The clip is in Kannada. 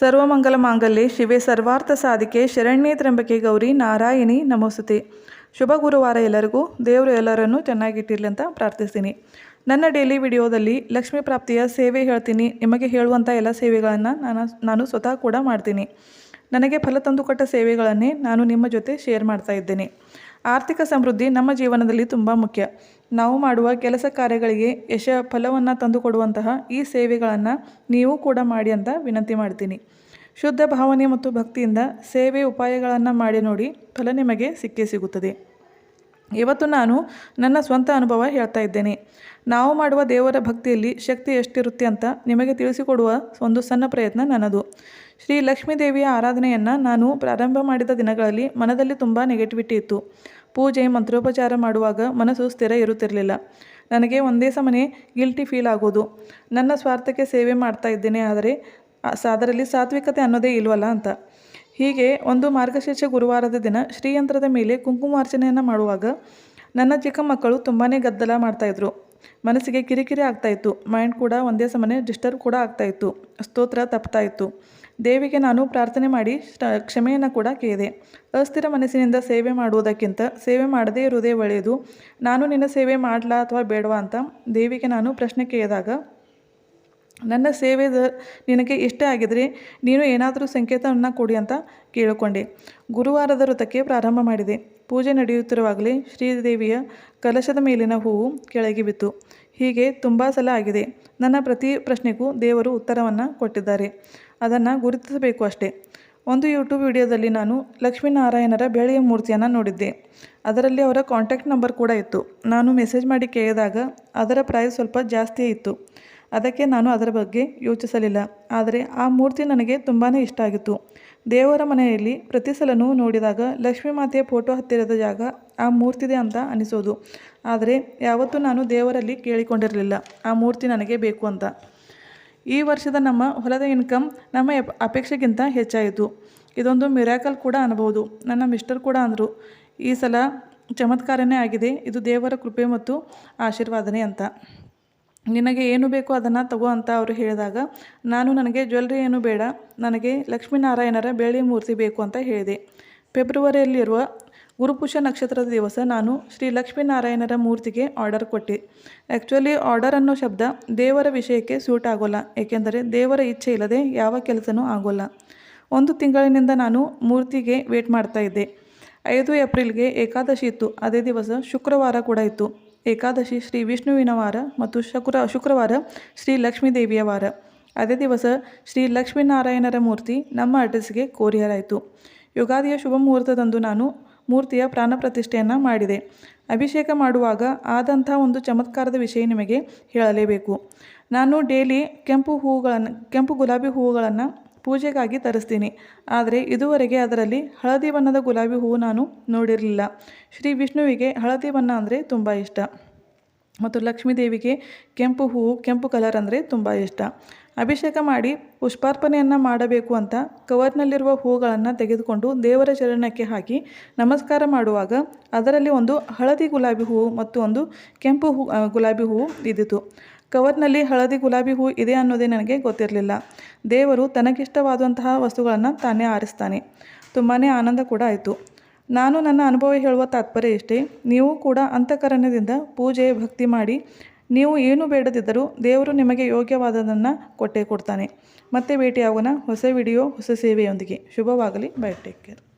ಸರ್ವಮಂಗಲ ಮಾಂಗಲ್ಯೆ, ಶಿವೆ ಸರ್ವಾರ್ಥ ಸಾಧಿಕೆ, ಶರಣ್ಯೇ ತ್ರಂಬಕೆ ಗೌರಿ, ನಾರಾಯಣಿ ನಮೋಸ್ತುತೆ. ಶುಭ ಗುರುವಾರ ಎಲ್ಲರಿಗೂ. ದೇವರು ಎಲ್ಲರನ್ನೂ ಚೆನ್ನಾಗಿಟ್ಟಿರಲಿ ಅಂತ ಪ್ರಾರ್ಥಿಸ್ತೀನಿ. ನನ್ನ ಡೈಲಿ ವಿಡಿಯೋದಲ್ಲಿ ಲಕ್ಷ್ಮೀ ಪ್ರಾಪ್ತಿಯ ಸೇವೆ ಹೇಳ್ತೀನಿ. ನಿಮಗೆ ಹೇಳುವಂಥ ಎಲ್ಲ ಸೇವೆಗಳನ್ನು ನಾನು ನಾನು ಸ್ವತಃ ಕೂಡ ಮಾಡ್ತೀನಿ. ನನಗೆ ಫಲ ತಂದುಕೊಟ್ಟ ಸೇವೆಗಳನ್ನೇ ನಾನು ನಿಮ್ಮ ಜೊತೆ ಶೇರ್ ಮಾಡ್ತಾ ಇದ್ದೇನೆ. ಆರ್ಥಿಕ ಸಮೃದ್ಧಿ ನಮ್ಮ ಜೀವನದಲ್ಲಿ ತುಂಬ ಮುಖ್ಯ. ನಾವು ಮಾಡುವ ಕೆಲಸ ಕಾರ್ಯಗಳಿಗೆ ಯಶ ಫಲವನ್ನು ತಂದುಕೊಡುವಂತಹ ಈ ಸೇವೆಗಳನ್ನು ನೀವು ಕೂಡ ಮಾಡಿ ಅಂತ ವಿನಂತಿ ಮಾಡ್ತೀನಿ. ಶುದ್ಧ ಭಾವನೆ ಮತ್ತು ಭಕ್ತಿಯಿಂದ ಸೇವೆ ಉಪಾಯಗಳನ್ನು ಮಾಡಿ ನೋಡಿ ಫಲ ನಿಮಗೆ ಸಿಕ್ಕೇ ಸಿಗುತ್ತದೆ. ಇವತ್ತು ನಾನು ನನ್ನ ಸ್ವಂತ ಅನುಭವ ಹೇಳ್ತಾ ಇದ್ದೇನೆ. ನಾವು ಮಾಡುವ ದೇವರ ಭಕ್ತಿಯಲ್ಲಿ ಶಕ್ತಿ ಎಷ್ಟಿರುತ್ತೆ ಅಂತ ನಿಮಗೆ ತಿಳಿಸಿಕೊಡುವ ಒಂದು ಸಣ್ಣ ಪ್ರಯತ್ನ ನನ್ನದು. ಶ್ರೀ ಲಕ್ಷ್ಮೀ ದೇವಿಯ ಆರಾಧನೆಯನ್ನು ನಾನು ಪ್ರಾರಂಭ ಮಾಡಿದ ದಿನಗಳಲ್ಲಿ ಮನದಲ್ಲಿ ತುಂಬ ನೆಗೆಟಿವಿಟಿ ಇತ್ತು. ಪೂಜೆ, ಮಂತ್ರೋಪಚಾರ ಮಾಡುವಾಗ ಮನಸ್ಸು ಸ್ಥಿರ ಇರುತ್ತಿರಲಿಲ್ಲ. ನನಗೆ ಒಂದೇ ಸಮನೆ ಗಿಲ್ಟಿ ಫೀಲ್ ಆಗೋದು. ನನ್ನ ಸ್ವಾರ್ಥಕ್ಕೆ ಸೇವೆ ಮಾಡ್ತಾ ಇದ್ದೇನೆ, ಆದರೆ ಅದರಲ್ಲಿ ಸಾತ್ವಿಕತೆ ಅನ್ನೋದೇ ಇಲ್ವಲ್ಲ ಅಂತ. ಹೀಗೆ ಒಂದು ಮಾರ್ಗಶೀರ್ಷ ಗುರುವಾರದ ದಿನ ಶ್ರೀಯಂತ್ರದ ಮೇಲೆ ಕುಂಕುಮಾರ್ಚನೆಯನ್ನು ಮಾಡುವಾಗ ನನ್ನ ಚಿಕ್ಕ ಮಕ್ಕಳು ತುಂಬಾ ಗದ್ದಲ ಮಾಡ್ತಾಯಿದ್ರು ಮನಸ್ಸಿಗೆ ಕಿರಿಕಿರಿ ಆಗ್ತಾಯಿತ್ತು ಮೈಂಡ್ ಕೂಡ ಒಂದೇ ಸಮನೆ ಡಿಸ್ಟರ್ಬ್ ಕೂಡ ಆಗ್ತಾಯಿತ್ತು ಸ್ತೋತ್ರ ತಪ್ತಾ ಇತ್ತು. ದೇವಿಗೆ ನಾನು ಪ್ರಾರ್ಥನೆ ಮಾಡಿ ಕ್ಷಮೆಯನ್ನು ಕೂಡ ಕೇಳಿದೆ. ಅಸ್ಥಿರ ಮನಸ್ಸಿನಿಂದ ಸೇವೆ ಮಾಡುವುದಕ್ಕಿಂತ ಸೇವೆ ಮಾಡದೇ ಇರುವುದೇ ಒಳ್ಳೆಯದು. ನಾನು ನಿನ್ನ ಸೇವೆ ಮಾಡಲಾ ಅಥವಾ ಬೇಡವಾ ಅಂತ ದೇವಿಗೆ ನಾನು ಪ್ರಶ್ನೆ ಕೇಳಿದಾಗ, ನನ್ನ ಸೇವೆ ನಿನಗೆ ಇಷ್ಟ ಆಗಿದರೆ ನೀನು ಏನಾದರೂ ಸಂಕೇತವನ್ನು ಕೊಡಿ ಅಂತ ಕೇಳಿಕೊಂಡೆ. ಗುರುವಾರದ ವೃತಕ್ಕೆ ಪ್ರಾರಂಭ ಮಾಡಿದೆ. ಪೂಜೆ ನಡೆಯುತ್ತಿರುವಾಗಲೇ ಶ್ರೀದೇವಿಯ ಕಲಶದ ಮೇಲಿನ ಹೂವು ಕೆಳಗೆ ಬಿತ್ತು. ಹೀಗೆ ತುಂಬ ಸಲ ಆಗಿದೆ. ನನ್ನ ಪ್ರತಿ ಪ್ರಶ್ನೆಗೂ ದೇವರು ಉತ್ತರವನ್ನು ಕೊಟ್ಟಿದ್ದಾರೆ. ಅದನ್ನು ಗುರುತಿಸಬೇಕು ಅಷ್ಟೇ. ಒಂದು ಯೂಟ್ಯೂಬ್ ವಿಡಿಯೋದಲ್ಲಿ ನಾನು ಲಕ್ಷ್ಮೀನಾರಾಯಣರ ಬೆಳೆಯ ಮೂರ್ತಿಯನ್ನು ನೋಡಿದ್ದೆ. ಅದರಲ್ಲಿ ಅವರ ಕಾಂಟ್ಯಾಕ್ಟ್ ನಂಬರ್ ಕೂಡ ಇತ್ತು. ನಾನು ಮೆಸೇಜ್ ಮಾಡಿ ಕೇಳಿದಾಗ ಅದರ ಪ್ರೈಸ್ ಸ್ವಲ್ಪ ಜಾಸ್ತಿಯೇ ಇತ್ತು. ಅದಕ್ಕೆ ನಾನು ಅದರ ಬಗ್ಗೆ ಯೋಚಿಸಲಿಲ್ಲ. ಆದರೆ ಆ ಮೂರ್ತಿ ನನಗೆ ತುಂಬಾ ಇಷ್ಟ ಆಗಿತ್ತು. ದೇವರ ಮನೆಯಲ್ಲಿ ಪ್ರತಿ ಸಲನೂ ನೋಡಿದಾಗ ಲಕ್ಷ್ಮೀ ಮಾತೆಯ ಫೋಟೋ ಹತ್ತಿರದ ಜಾಗ ಆ ಮೂರ್ತಿದೆ ಅಂತ ಅನಿಸೋದು. ಆದರೆ ಯಾವತ್ತೂ ನಾನು ದೇವರಲ್ಲಿ ಕೇಳಿಕೊಂಡಿರಲಿಲ್ಲ. ಆ ಮೂರ್ತಿ ನನಗೆ ಬೇಕು ಅಂತ. ಈ ವರ್ಷದ ನಮ್ಮ ಹೊಲದ ಇನ್ಕಮ್ ನಮ್ಮ ಅಪೇಕ್ಷೆಗಿಂತ ಹೆಚ್ಚಾಯಿತು. ಇದೊಂದು ಮಿರಾಕಲ್ ಕೂಡ ಅನ್ಬೋದು. ನನ್ನ ಮಿಸ್ಟರ್ ಕೂಡ ಅಂದರು, ಈ ಸಲ ಚಮತ್ಕಾರನೇ ಆಗಿದೆ. ಇದು ದೇವರ ಕೃಪೆ ಮತ್ತು ಆಶೀರ್ವಾದನೆ ಅಂತ. ನಿನಗೆ ಏನು ಬೇಕೋ ಅದನ್ನು ತಗೋ ಅಂತ ಅವರು ಹೇಳಿದಾಗ, ನಾನು ನನಗೆ ಜ್ಯುವೆಲ್ರಿ ಏನು ಬೇಡ, ನನಗೆ ಲಕ್ಷ್ಮೀನಾರಾಯಣರ ಬೆಳ್ಳಿ ಮೂರ್ತಿ ಬೇಕು ಅಂತ ಹೇಳಿದೆ. ಫೆಬ್ರವರಿಯಲ್ಲಿರುವ ಗುರುಪುಷ ನಕ್ಷತ್ರದ ದಿವಸ ನಾನು ಶ್ರೀ ಲಕ್ಷ್ಮೀನಾರಾಯಣರ ಮೂರ್ತಿಗೆ ಆರ್ಡರ್ ಕೊಟ್ಟೆ. ಆ್ಯಕ್ಚುಲಿ ಆರ್ಡರ್ ಅನ್ನೋ ಶಬ್ದ ದೇವರ ವಿಷಯಕ್ಕೆ ಸೂಟ್ ಆಗೋಲ್ಲ. ಏಕೆಂದರೆ ದೇವರ ಇಚ್ಛೆ ಇಲ್ಲದೆ ಯಾವ ಕೆಲಸನೂ ಆಗೋಲ್ಲ. ಒಂದು ತಿಂಗಳಿನಿಂದ ನಾನು ಮೂರ್ತಿಗೆ ವೇಟ್ ಮಾಡ್ತಾ ಇದ್ದೆ. ಐದು ಏಪ್ರಿಲ್ಗೆ ಏಕಾದಶಿ ಇತ್ತು. ಅದೇ ದಿವಸ ಶುಕ್ರವಾರ ಕೂಡ ಇತ್ತು. ಏಕಾದಶಿ ಶ್ರೀ ವಿಷ್ಣುವಿನ ವಾರ ಮತ್ತು ಶುಕ್ರ, ಶುಕ್ರವಾರ ಶ್ರೀ ಲಕ್ಷ್ಮೀ ದೇವಿಯ ವಾರ. ಅದೇ ದಿವಸ ಶ್ರೀ ಲಕ್ಷ್ಮೀನಾರಾಯಣರ ಮೂರ್ತಿ ನಮ್ಮ ಅಡ್ರೆಸ್ಗೆ ಕೊರಿಯರ್ ಆಯಿತು. ಯುಗಾದಿಯ ಶುಭ ಮುಹೂರ್ತದಂದು ನಾನು ಮೂರ್ತಿಯ ಪ್ರಾಣ ಪ್ರತಿಷ್ಠೆಯನ್ನು ಮಾಡಿದೆ. ಅಭಿಷೇಕ ಮಾಡುವಾಗ ಆದಂಥ ಒಂದು ಚಮತ್ಕಾರದ ವಿಷಯ ನಿಮಗೆ ಹೇಳಲೇಬೇಕು. ನಾನು ಡೈಲಿ ಕೆಂಪು ಹೂವುಗಳನ್ನು ಕೆಂಪು ಗುಲಾಬಿ ಹೂವುಗಳನ್ನು ಪೂಜೆಗಾಗಿ ತರಿಸ್ತೀನಿ. ಆದರೆ ಇದುವರೆಗೆ ಅದರಲ್ಲಿ ಹಳದಿ ಬಣ್ಣದ ಗುಲಾಬಿ ಹೂವು ನಾನು ನೋಡಿರಲಿಲ್ಲ. ಶ್ರೀ ವಿಷ್ಣುವಿಗೆ ಹಳದಿ ಬಣ್ಣ ಅಂದರೆ ತುಂಬ ಇಷ್ಟ. ಮತ್ತು ಲಕ್ಷ್ಮೀದೇವಿಗೆ ಕೆಂಪು ಹೂವು, ಕೆಂಪು ಕಲರ್ ಅಂದರೆ ತುಂಬ ಇಷ್ಟ. ಅಭಿಷೇಕ ಮಾಡಿ ಪುಷ್ಪಾರ್ಪಣೆಯನ್ನು ಮಾಡಬೇಕು ಅಂತ ಕವರ್ನಲ್ಲಿರುವ ಹೂಗಳನ್ನು ತೆಗೆದುಕೊಂಡು ದೇವರ ಚರಣಕ್ಕೆ ಹಾಕಿ ನಮಸ್ಕಾರ ಮಾಡುವಾಗ ಅದರಲ್ಲಿ ಒಂದು ಹಳದಿ ಗುಲಾಬಿ ಹೂವು ಮತ್ತು ಒಂದು ಕೆಂಪು ಹೂ ಗುಲಾಬಿ ಹೂವು ಇದ್ದಿತು ಕವರ್ನಲ್ಲಿ ಹಳದಿ ಗುಲಾಬಿ ಹೂ ಇದೆ ಅನ್ನೋದೇ ನನಗೆ ಗೊತ್ತಿರಲಿಲ್ಲ. ದೇವರು ತನಗಿಷ್ಟವಾದಂತಹ ವಸ್ತುಗಳನ್ನು ತಾನೇ ಆರಿಸ್ತಾನೆ. ತುಂಬಾ ಆನಂದ ಕೂಡ ಆಯಿತು. ನಾನು ನನ್ನ ಅನುಭವ ಹೇಳುವ ತಾತ್ಪರ್ಯ ಇಷ್ಟೇ. ನೀವು ಕೂಡ ಅಂತಃಕರಣದಿಂದ ಪೂಜೆ, ಭಕ್ತಿ ಮಾಡಿ ನೀವು ಏನು ಬೇಡದಿದ್ದರೂ ದೇವರು ನಿಮಗೆ ಯೋಗ್ಯವಾದದನ್ನು ಕೊಟ್ಟೇ ಕೊಡ್ತಾನೆ. ಮತ್ತೆ ಭೇಟಿಯಾಗೋಣ. ಹೊಸ ವಿಡಿಯೋ, ಹೊಸ ಸೇವೆಯೊಂದಿಗೆ. ಶುಭವಾಗಲಿ. Bye take care